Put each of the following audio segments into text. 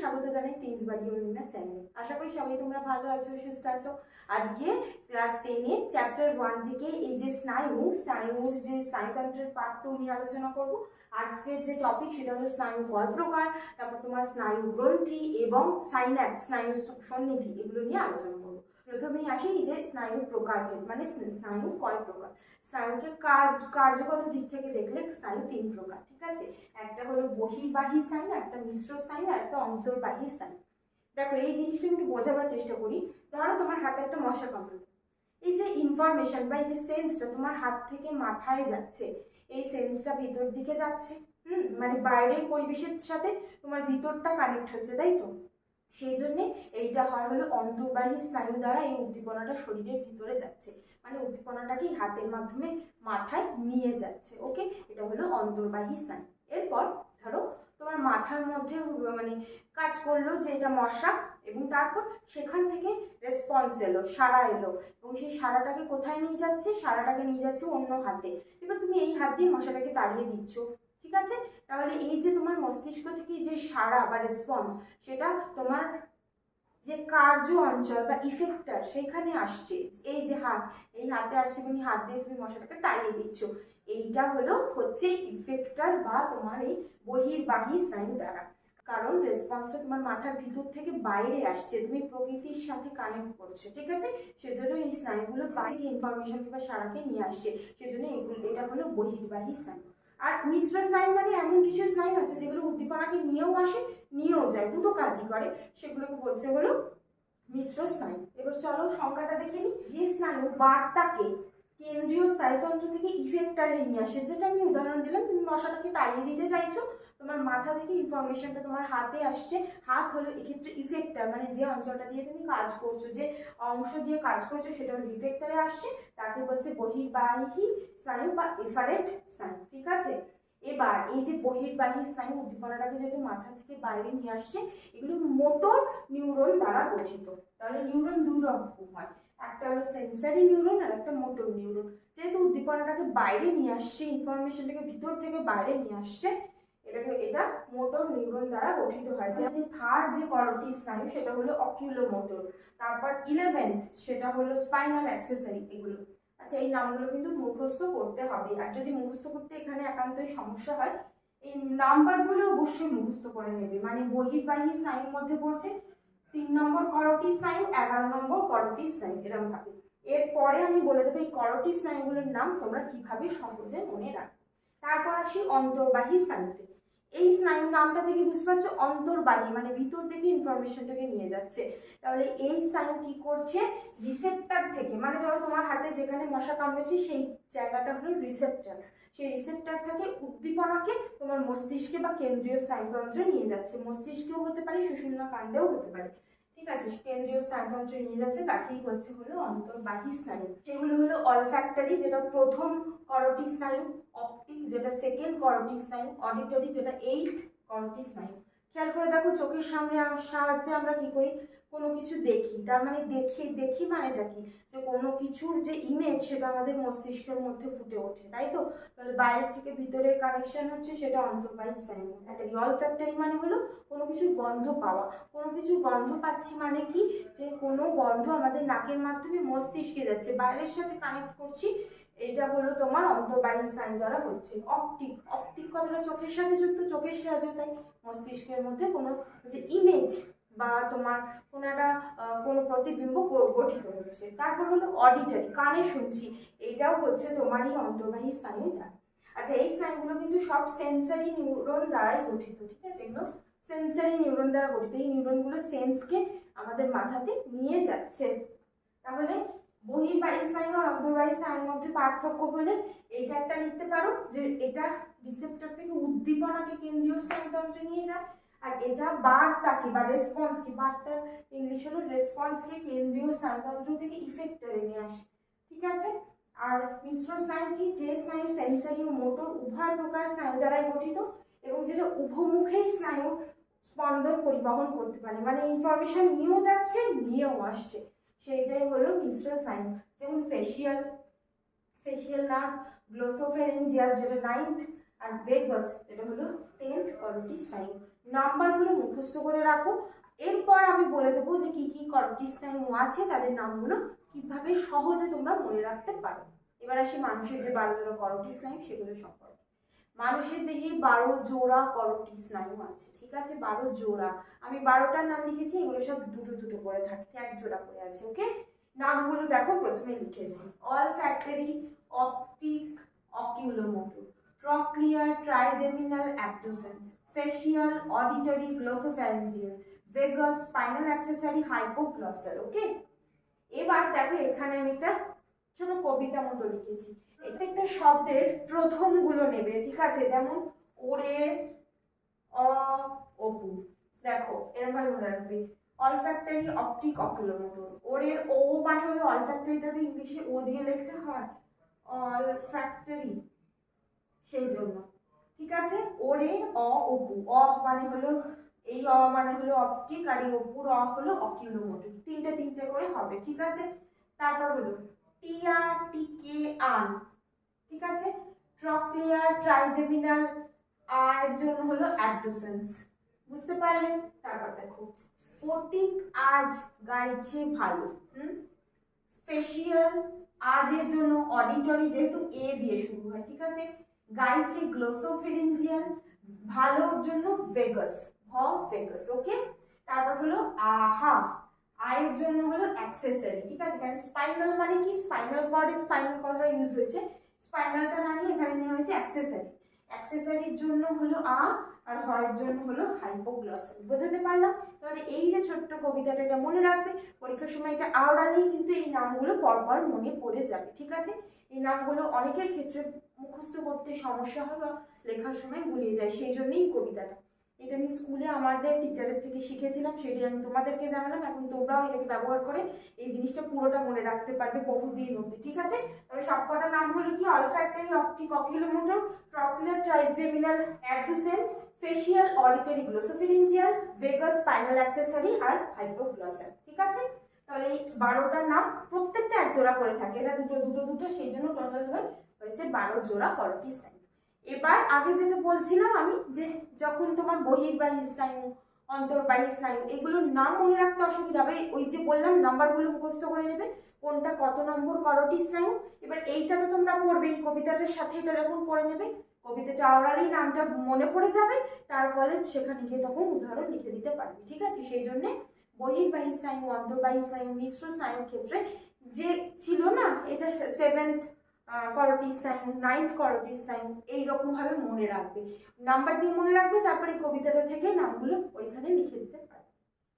স্বাগত জানাই টেন্স বাড়ি অরুণিমা চ্যানেলে আশা করি সবাই তোমরা ভালো আছো, সুস্থ আছো। আজকে ক্লাস টেনের চ্যাপ্টার ওয়ান থেকে এই যে স্নায়ু, স্নায়ুর যে স্নায়ুতন্ত্রের পার্ট টু নিয়ে আলোচনা করব। আজকের যে টপিক সেটা হলো স্নায়ু কয় প্রকার, তারপর তোমার স্নায়ু গ্রন্থি এবং সাইন্যাপ স্নায়ু সন্নিধি, এগুলো নিয়ে আলোচনা করব। প্রথমেই আসি যে স্নায়ুর প্রকারভেদ মানে স্নায়ু কয় প্রকার? স্নায়ুকে কাজ, কার্যগত দিক থেকে দেখলে স্নায়ু তিন প্রকার, ঠিক আছে? একটা হলো বহির্বাহী স্নায়ু, একটা মিশ্র স্নায়ু, আর একটা অন্তর্বাহী স্নায়ু। দেখো, এই জিনিসটা আমি একটু বোঝাবার চেষ্টা করি। ধরো, তোমার হাতে একটা মশা কামড় এই যে ইনফরমেশন বা এই যে সেন্সটা তোমার হাত থেকে মাথায় যাচ্ছে, এই সেন্সটা ভিতর দিকে যাচ্ছে, হুম? মানে বাইরের পরিবেশের সাথে তোমার ভিতরটা কানেক্ট হচ্ছে, তাই তো? সেই জন্যে এইটা হয় হলো অন্তর্বাহী স্নায়ু দ্বারা এই উদ্দীপনাটা শরীরের ভিতরে যাচ্ছে। মানে উদ্দীপনাটাকে হাতের মাধ্যমে মাথায় নিয়ে যাচ্ছে, ওকে? এটা হলো অন্তর্বাহী স্নায়ু। এরপর ধরো তোমার মাথার মধ্যে মানে কাজ করল যে এটা মশা এবং তারপর সেখান থেকে রেসপন্স এলো সারা এলো এবং সেই সারাটাকে কোথায় নিয়ে যাচ্ছে? সারাটাকে নিয়ে যাচ্ছে অন্য হাতে। এবার তুমি এই হাত দিয়ে মশাটাকে তাড়িয়ে দিচ্ছ। ঠিক আছে? তাহলে এই যে তোমার মস্তিষ্ক থেকে যে সাড়া বা রেসপন্স সেটা তোমার যে কার্য অঞ্চল বা ইফেক্টার সেখানে আসছে। এই যে হাত, এই হাতে আসছে তুমি হাত দিয়ে তুমি মশাটাকে তাড়িয়ে দিচ্ছ। এইটা হলো হচ্ছে ইফেক্টার বা তোমার এই বহির্বাহী স্নায়ু দ্বারা। কারণ রেসপন্সটা তোমার মাথার ভিতর থেকে বাইরে আসছে, তুমি প্রকৃতির সাথে কানেক্ট করছ, ঠিক আছে? সেজন্য এই স্নায়ুগুলো বাইরে ইনফরমেশন কিংবা সারাকে নিয়ে আসছে। সেজন্য এগুলো, এটা হলো বহির্বাহী স্নায়ু। আর মিশ্র স্নায়ু মানে এমন কিছু স্নায়ু আছে যেগুলো উদ্দীপনাকে নিয়েও আসে, নিয়েও যায়, দুটো কাজই করে, সেগুলোকে বলছে হলো মিশ্র স্নায়ু। এবার চলো সংখ্যাটা দেখে নিই। যে স্নায়ু বার্তাকে কেন্দ্রীয় স্নায়ুতন্ত্র থেকে ইফেক্টারে নিয়ে আসে, যেটা আমি উদাহরণ দিলাম, তুমি মশাটাকে তাড়িয়ে দিতে চাইছো তোমার মাথা থেকে ইনফরমেশনটা তোমার হাতে আসছে। হাত হলো এক্ষেত্রে ইফেক্টার মানে যে অঞ্চলটা দিয়ে তুমি কাজ করছ, যে অংশ দিয়ে কাজ করছ, সেটা হলো ইফেক্টারে আসছে। তাকে বলছে বহির্বাহী স্নায়ু বা এফারেন্ট স্নায়ু, ঠিক আছে? এবার এই যে বহির্বাহী স্নায়ু উদ্দীপনাটাকে যেহেতু মাথা থেকে বাইরে নিয়ে আসছে, এগুলো মোটর নিউরন দ্বারা গঠিত। তাহলে নিউরন দুই রকম হয়। একটা হলো সেন্সারি নিউরন আর একটা মোটর নিউরন। যেহেতু উদ্দীপনাটাকে বাইরে নিয়ে আসছে ইনফরমেশনটাকে ভিতর থেকে বাইরে নিয়ে আসছে এটাকে এটা মোটর নিউরন দ্বারা গঠিত হয়। যে থার্ড যে করটি স্নায়ু, সেটা হলো অকিউলো মোটর তারপর ইলেভেন্থ সেটা হলো স্পাইনাল অ্যাক্সেসরি এগুলো। আচ্ছা এই নামগুলো কিন্তু মুখস্থ করতে হবে। আর যদি মুখস্থ করতে এখানে একান্তই সমস্যা হয়, এই নাম্বারগুলো অবশ্যই মুখস্থ করে নেবে। মানে বহির্বাহী স্নায়ুর মধ্যে পড়ছে, তিন নম্বর করটি স্নায়ু, এগারো নম্বর করটি স্নায়ু, এরকম ভাবে। এরপরে আমি বলে দেবো, এই করটি স্নায়ুগুলোর নাম তোমরা কীভাবে সহজে মনে রাখবে। তারপর আসি অন্তর্বাহী স্নায়ুতে। এই স্নায়ু নামটা থেকে বুঝতে পারছ? অন্তর্বাহী মানে ভিতর থেকে ইনফরমেশনটাকে নিয়ে যাচ্ছে। তাহলে এই স্নায়ু কি করছে? রিসেপ্টার থেকে। মানে ধরো তোমার হাতে যেখানে মশা কামড়েছে, সেই জায়গাটা হলো রিসেপ্টার সেই রিসেপ্টার থেকে উদ্দীপনাকে তোমার মস্তিষ্কে বা কেন্দ্রীয় স্নায়ুতন্ত্রে নিয়ে যাচ্ছে। মস্তিষ্কেও হতে পারে, সুষুম্না কাণ্ডেও হতে পারে। ঠিক আছে, কেন্দ্রীয় স্নায়ুতন্ত্রে নিয়ে যাচ্ছে, তাকেই বলছে হলো অন্তর্বাহী স্নায়ু। সেগুলো হলো অলফ্যাক্টরি যেটা প্রথম করটি স্নায়ু অপটিক যেটা সেকেন্ড করটি স্নায়ু অডিটরি যেটা এইট করটি স্নায়ু। খেয়াল করে দেখো, চোখের সামনে সাহায্যে আমরা কি করি? কোনো কিছু দেখি। তার মানে দেখি দেখি মানেটা কি? যে কোনো কিছুর যে ইমেজ সেটা আমাদের মস্তিষ্কের মধ্যে ফুটে ওঠে, তাই তো? তাহলে বাইরের থেকে ভিতরের কানেকশন হচ্ছে সেটা অন্তর্বাহী স্নায়ু একটা রিয়ল ফ্যাক্টরি মানে হলো কোনো কিছুর গন্ধ পাওয়া। কোনো কিছুর গন্ধ পাচ্ছি মানে কি? যে কোনো গন্ধ আমাদের নাকের মাধ্যমে মস্তিষ্কে যাচ্ছে। বাইরের সাথে কানেক্ট করছি, এটা হলো তোমার অন্তর্বাহী স্নায়ু দ্বারা হচ্ছে। অপটিক অপটিক কথাটা চোখের সাথে যুক্ত, চোখের সাহায্যে তাই মস্তিষ্কের মধ্যে কোনো যে ইমেজ বা তোমার কোনো একটা কোনো প্রতিবিম্ব গঠিত হচ্ছে। তারপর হলো অডিটারি কানে শুনছি। এইটাও হচ্ছে তোমারই অন্তর্বাহী স্নায়ু দ্বারা আচ্ছা এই স্নায়ুগুলো কিন্তু সব সেন্সারি নিউরন দ্বারাই গঠিত, ঠিক আছে? এগুলো সেন্সারি নিউরন দ্বারা গঠিত। এই নিউরনগুলো সেন্সকে আমাদের মাথাতে নিয়ে যাচ্ছে। তাহলে বহির্বাহী স্নায়ু আর অন্তর্বাহী স্নায়ুর মধ্যে পার্থক্য হলে এইটা একটা লিখতে পারো যে এটা রিসেপ্টর থেকে উদ্দীপনাকে কেন্দ্রীয় স্নায়ুতন্ত্রে নিয়ে যায়। আর এটা বার্তাকে বা রেসপন্স কি? বার্তার ইংলিশ হলো রেসপন্সকে কেন্দ্রীয় স্নায়ুতন্ত্র থেকে ইফেক্ট ইফেক্টরে নিয়ে আসে। ঠিক আছে? আর মিশ্র স্নায়ু কি? যে স্নায়ু সেন্সারি ও মোটর উভয় প্রকার স্নায়ু দ্বারাই গঠিত এবং যেটা উভমুখেই স্নায়ু স্পন্দন পরিবহন করতে পারে। মানে ইনফরমেশন নিয়েও যাচ্ছে, নিয়েও আসছে। সেইটাই হলো মিশ্র স্নায়ু। যেমন ফেসিয়াল ফেসিয়াল নার্ভ গ্লোসোফেরেঞ্জিয়াল যেটা নাইন্থ আর ভেগাস এটা হলো টেন্থ করোটি স্নায়ু নাম্বারগুলো মুখস্থ করে রাখো। এরপর আমি বলে দেবো যে কি কি করোটি স্নায়ু আছে, তাদের নামগুলো কীভাবে সহজে তোমরা মনে রাখতে পারো। এবার আসি মানুষের যে বারো জোড়া করোটি স্নায়ু সেগুলো সম্পর্কে। মানুষের দেহে বারো জোড়া করোটি স্নায়ু আছে, ঠিক আছে? বারো জোড়া। আমি বারোটার নাম লিখেছি, এগুলো সব দুটো দুটো করে থাকে, এক জোড়া করে আছে, ওকে? নামগুলো দেখো, প্রথমে লিখেছি। Olfactory optic oculomotor trochlear trigeminal abducens facial auditory glossopharyngeal vagus spinal accessory hypoglossal okay এবার দেখো এখানে আমি একটা ছোট কবিতা মতো লিখেছি। প্রত্যেকটা শব্দের প্রথমগুলো নেবে, ঠিক আছে? যেমন ওরে, অ, অপু। দেখো এরকম ভাবে মনে রাখবে। অলফ্যাক্টরি অপটিক অকুলোমোটর ওরের ও মানে হলো অলফ্যাক্টরিটাতে ইংলিশে ও দিয়ে লিখতে হয়। অলফ্যাক্টরি সেই জন্য ঠিক আছে? ওরে অ অপু অ মানে হলো, এই অ মানে হলো অপটিক আর এই অপুর অ হলো অকিউলোমোটর তিনটে তিনটে করে হবে, ঠিক আছে? তারপর হলো টিয়া টিকে আন ঠিক আছে? ট্রক্লিয়ার, ট্রাইজেমিনাল, আর জন্য হলো অ্যাডোসেন্স বুঝতে পারলে? তারপর দেখো ফটিক আজ গাইছে ভালো, হুম? ফেশিয়াল আজের জন্য অডিটরি যেহেতু এ দিয়ে শুরু হয়, ঠিক আছে? গাইছে গ্লোসোফিরিনজিয়াল ভালোর জন্য ভেগাস ভ ভেগাস ওকে তারপর হলো আহা, আয়ের জন্য হলো অ্যাক্সেসরি, ঠিক আছে? কারণ স্পাইনাল মানে কি? স্পাইনাল কর্ডে, স্পাইনাল কর্ডটা ইউজ হয়েছে স্পাইনালটা না নিয়ে এখানে নেওয়া হয়েছে অ্যাক্সেসরি। অ্যাক্সেসরির জন্য হলো আ, আর হয়ের জন্য হলো হাইপোগ্লসাল বোঝাতে পারলাম? তাহলে এই যে ছোট্ট কবিতাটা মনে রাখবে। পরীক্ষার সময় এটা আওড়ালেই কিন্তু এই নামগুলো পরপর মনে পড়ে যাবে, ঠিক আছে? এই নামগুলো অনেকের ক্ষেত্রে মুখস্থ করতে সমস্যা হয় বা লেখার সময় গুলিয়ে যায়, সেই জন্যই কবিতাটা। এটা আমি স্কুলে আমাদের টিচারের থেকে শিখেছিলাম, সেটি আমি তোমাদেরকে জানালাম। এখন তোমরাও এটাকে ব্যবহার করে এই জিনিসটা পুরোটা মনে রাখতে পারবে বহুদিন অবধি, ঠিক আছে? তবে সবকটা নাম হলো কি? Olfactory optic oculomotor trochlear trigeminal abducens facial auditory glossopharyngeal vagus spinal accessory আর হাইপোগ্লসাল ঠিক আছে? তাহলে এই বারোটার নাম প্রত্যেকটা এক জোড়া করে থাকে। এটা দুটো দুটো দুটো, সেই জন্য টোটাল হয়ে হয়েছে বারো জোড়া করটি স্নায়ু এবার আগে যেটা বলছিলাম আমি, যে যখন তোমার বহির্বাহী স্নায়ু অন্তর্বাহী স্নায়ু এগুলোর নাম মনে রাখতে অসুবিধা হবে। ওই যে বললাম নাম্বারগুলো মুখস্থ করে নেবে, কোনটা কত নম্বর করটি স্নায়ু এবার এইটা তো তোমরা পড়বে, এই কবিতাটার সাথে এটা যখন পড়ে নেবে, কবিতাটা আওড়ালেই নামটা মনে পড়ে যাবে, তার ফলে সেখানে গিয়ে তখন উদাহরণ লিখে দিতে পারবে, ঠিক আছে? সেই জন্যে বহির্বাহী স্নায়ু অন্তর্বাহী স্নায়ু, মিশ্র স্নায়ুর ক্ষেত্রে যে ছিল না, এটা সেভেন্থ করটি স্নায়ু নাইন্থ করটি স্নায়ু, এইরকম ভাবে মনে রাখবে। নাম্বার দিয়ে মনে রাখবে, তারপরে কবিতাটা থেকে নামগুলো ওইখানে লিখে দিতে পারবে।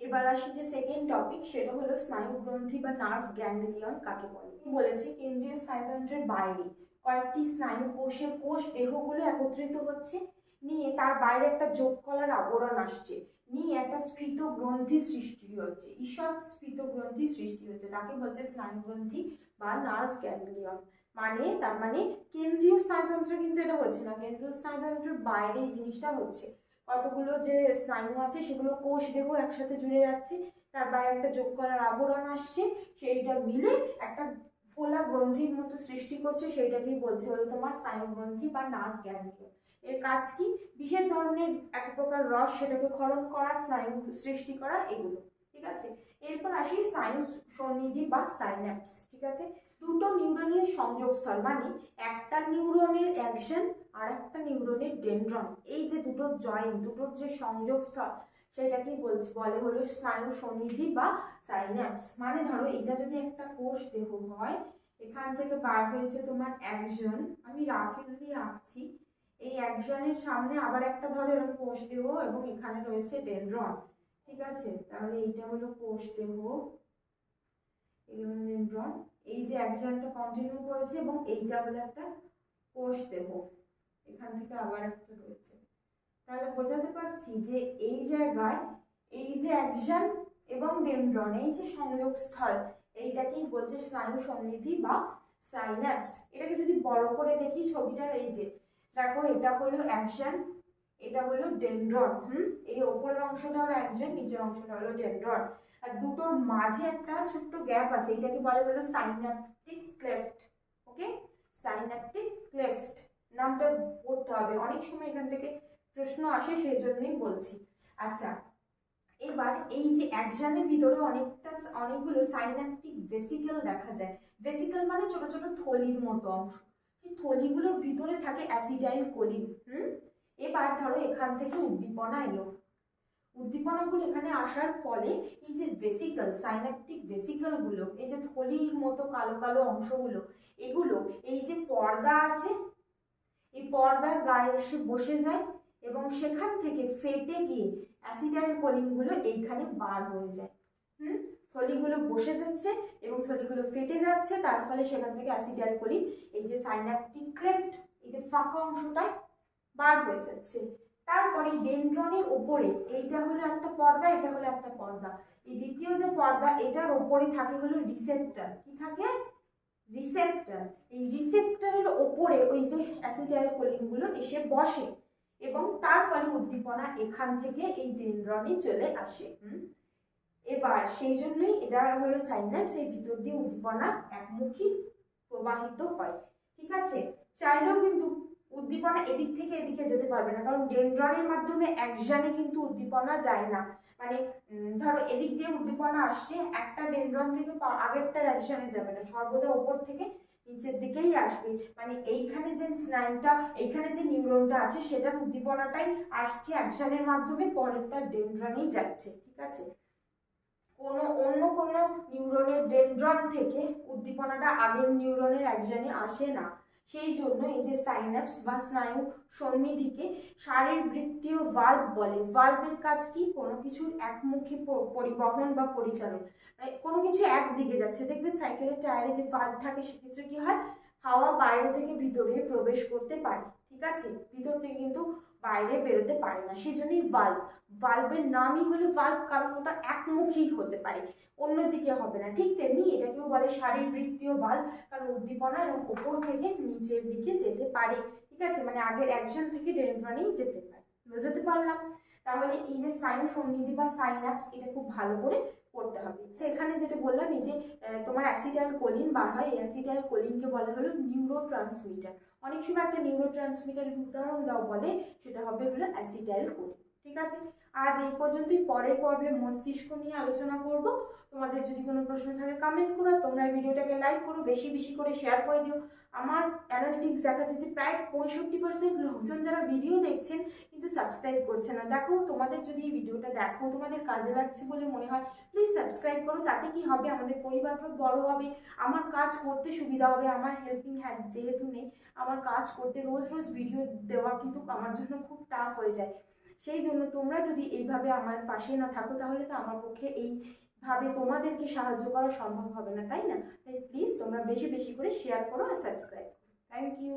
এবার আসি যে সেকেন্ড টপিক সেটা হলো স্নায়ু গ্রন্থি বা নার্ভ গ্যাংলিয়ন কাকে বলে? বলেছি কেন্দ্রীয় স্নায়ুতন্ত্রের বাইরে কয়েকটি স্নায়ু কোষে কোষ দেহগুলো একত্রিত হচ্ছে। নিয়ে তার বাইরে একটা যোগ কলার আবরণ আসছে। নিয়ে একটা স্ফীত গ্রন্থি সৃষ্টি হচ্ছে। ঈষৎ স্ফীত গ্রন্থি সৃষ্টি হচ্ছে। তাকে বলছে স্নায়ু গ্রন্থি বা নার্ভ গ্যাংলিয়ন মানে তার মানে কেন্দ্রীয় স্নায়ুতন্ত্র কিন্তু এটা হচ্ছে না। কেন্দ্রীয় স্নায়ুতন্ত্রের বাইরে এই জিনিসটা হচ্ছে। কতগুলো যে স্নায়ু আছে, সেগুলো কোষ দেহ একসাথে জুড়ে যাচ্ছে। তার বাইরে একটা যোগ করার আবরণ আসছে। সেইটা মিলে একটা গ্রন্থির মতো সৃষ্টি করছে, সেইটাকেই বলছে হলো তোমার স্নায়ু গ্রন্থি বা নার্ভ গ্যাংলিয়ন এর কাজ কি? বিশেষ ধরনের এক প্রকার রস সেটাকে ক্ষরণ করা, স্নায়ু সৃষ্টি করা, এগুলো। ঠিক আছে? এরপর আসি স্নায়ু সন্নিধি বা সাইন্যাপস ঠিক আছে? দুটো নিউরনের সংযোগস্থল মানে একটা নিউরনের অ্যাকশন আর একটা নিউরনের ডেন্ড্রন এই যে দুটোর জয়েন্ট দুটোর যে সংযোগস্থল সেটাকেই বলছে, বলে হলো স্নায়ু সন্নিধি বা সাইন্যাপস মানে ধরো এটা যদি একটা কোষ দেহ হয় এখান থেকে বার হয়েছে তোমার একজন। আমি রাফিলি আঁকছি। এই একজনের সামনে আবার একটা ধরো এরকম কোষ দেহ এবং এখানে রয়েছে ডেন্ড্রন। ঠিক আছে? তাহলে এইটা হলো কোষ দেহ ডেন্ড্রন। এই যে একজনটা কন্টিনিউ করেছে এবং এইটা হলো একটা কোষ দেহ এখান থেকে আবার একটা রয়েছে। তাহলে বোঝাতে পারছি যে এই জায়গায় এই যে অ্যাকশন এবং ডেন্ড্রন, এই যে সংযোগস্থল এইটাকেই বলছে স্নায়ু সন্নিধি বা সাইন্যাপস এটাকে যদি বড় করে দেখি ছবিটার এই যে, দেখো এটা হলো অ্যাকশন এটা হলো ডেন্ড্রন হুম? এই ওপরের অংশটা হলো অ্যাকশন নিচের অংশটা হলো ডেন্ড্রন আর দুটোর মাঝে একটা ছোট্ট গ্যাপ আছে, এটাকে বলে হলো synaptic cleft okay synaptic cleft নামটা পড়তে হবে। অনেক সময় এখান থেকে প্রশ্ন আসে সেই জন্যই বলছি। আচ্ছা এবার এই যে অ্যাকশনের ভিতরে অনেকটা অনেকগুলো সাইন্যাপটিক ভেসিকেল দেখা যায়। ভেসিকেল মানে ছোট ছোট থলির মতো অংশ। এই থলিগুলোর ভিতরে থাকে অ্যাসিডাইল কোলিন হুম? এবার ধরো এখান থেকে উদ্দীপনা এলো। উদ্দীপনাগুলো এখানে আসার ফলে এই যে ভেসিকেল সাইন্যাপটিক ভেসিকেলগুলো এই যে থলির মতো কালো কালো অংশগুলো, এগুলো এই যে পর্দা আছে, এই পর্দার গায়ে এসে বসে যায়। এবং সেখান থেকে ফেটে গিয়ে অ্যাসিডাইল কোলিনগুলো এইখানে বার হয়ে যায়। হুম? থলিগুলো বসে যাচ্ছে এবং থলিগুলো ফেটে যাচ্ছে, তার ফলে সেখান থেকে অ্যাসিডাইল কোলিন এই যে সাইন্যাপটিক ক্লেফট এই যে ফাঁকা অংশটা বার হয়ে যাচ্ছে। তারপরে ডেন্ড্রনের ওপরে, এইটা হলো একটা পর্দা, এটা হলো একটা পর্দা। এই দ্বিতীয় যে পর্দা, এটার ওপরে থাকে হলো রিসেপ্টর কি থাকে? রিসেপ্টর এই রিসেপ্টরের ওপরে ওই যে অ্যাসিডাইল কোলিনগুলো এসে বসে। এবং তার ফলে উদ্দীপনা এখান থেকে এই ডেন্ড্রনে চলে আসে। এবার সেই জন্যই এটা হলো সাইন্যাপস এই ভিতর দিয়ে উদ্দীপনা একমুখী প্রবাহিত হয়। ঠিক আছে? চাইলেও কিন্তু উদ্দীপনা এদিক থেকে এদিকে যেতে পারবে না, কারণ ডেন্ড্রনের মাধ্যমে একজানে কিন্তু উদ্দীপনা যায় না। মানে ধরো এদিক দিয়ে উদ্দীপনা আসছে, একটা ডেন্ড্রন থেকে আগেরটার একজানে যাবে না, সর্বদা ওপর থেকে নিচের দিকেই আসবে। মানে এইখানে যে স্নায়ুটা, এইখানে যে নিউরনটা আছে, সেটার উদ্দীপনাটাই আসছে অ্যাকশনের মাধ্যমে, পরেরটা ডেন্ড্রনেই যাচ্ছে, ঠিক আছে? কোনো অন্য কোনো নিউরনের ডেন্ড্রন থেকে উদ্দীপনাটা আগের নিউরনের অ্যাকশনে আসে না। সেই জন্য এই যে সাইনাপস বা স্নায়ু সন্নিধিকে শারীরবৃত্তীয় ভাল্ভ বলে। ভাল্ভের কাজ কি? কোনো কিছুর একমুখী পরিবহন বা পরিচালন। মানে কোনো কিছু একদিকে যাচ্ছে। দেখবে সাইকেলের টায়ারে যে ভাল্ভ থাকে, সেক্ষেত্রে কি হয়? হাওয়া বাইরে থেকে ভিতরে প্রবেশ করতে পারে, ঠিক আছে? ভিতর থেকে কিন্তু বাইরে বেরোতে পারে না সেই জন্যই ভাল্ব ভাল্বের নামই হলো ভাল্ব কারণ ওটা একমুখী হতে পারে, অন্যদিকে হবে না। ঠিক তেমনি এটাকেও বলে শারীরবৃত্তীয় ভাল্ব কারণ উদ্দীপনা এবং ওপর থেকে নিচের দিকে যেতে পারে, ঠিক আছে? মানে আগের অ্যাকশন থেকে ডেন্ড্রনেই যেতে পারে। বুঝতে পারলাম? তাহলে এই যে স্নায়ু সন্নিধি বা সাইনাপস এটা খুব ভালো করে করতে হবে। এখানে যেটা বললাম, এই যে তোমার অ্যাসিটাইল কোলিন বার হয়, এই অ্যাসিটাইল কোলিনকে বলা হলো নিউরো ট্রান্সমিটার অনেক সময় একটা নিউরো ট্রান্সমিটারের উদাহরণ দাও বলে, সেটা হবে হলো অ্যাসিটাইল কোলিন ঠিক আছে? আজ এই পর্যন্তই, পরের পর্বে মস্তিষ্ক নিয়ে আলোচনা করব। তোমাদের যদি কোনো প্রশ্ন থাকে কমেন্ট করো। তোমরা ভিডিওটাকে লাইক করো, বেশি বেশি করে শেয়ার করে দিও। আমার অ্যানালিটিক্স দেখাচ্ছে যে প্রায় পঁয়ষট্টি পার্সেন্ট লোকজন যারা ভিডিও দেখছেন কিন্তু সাবস্ক্রাইব করছে না। দেখো, তোমাদের যদি এই ভিডিওটা দেখো, তোমাদের কাজে লাগছে বলে মনে হয় প্লিজ সাবস্ক্রাইব করো, তাতে কি হবে? আমাদের পরিবারটা বড় হবে, আমার কাজ করতে সুবিধা হবে, আমার হেল্পিং হ্যান্ড যেহেতু নেই, আমার কাজ করতে রোজ রোজ ভিডিও দেওয়া কিন্তু আমার জন্য খুব টাফ হয়ে যায়। সেই জন্য তোমরা যদি এইভাবে আমার পাশে না থাকো, তাহলে তো আমার পক্ষে এইভাবে তোমাদেরকে সাহায্য করা সম্ভব হবে না, তাই না? তাই প্লিজ তোমরা বেশি বেশি করে শেয়ার করো আর সাবস্ক্রাইব করো। Thank you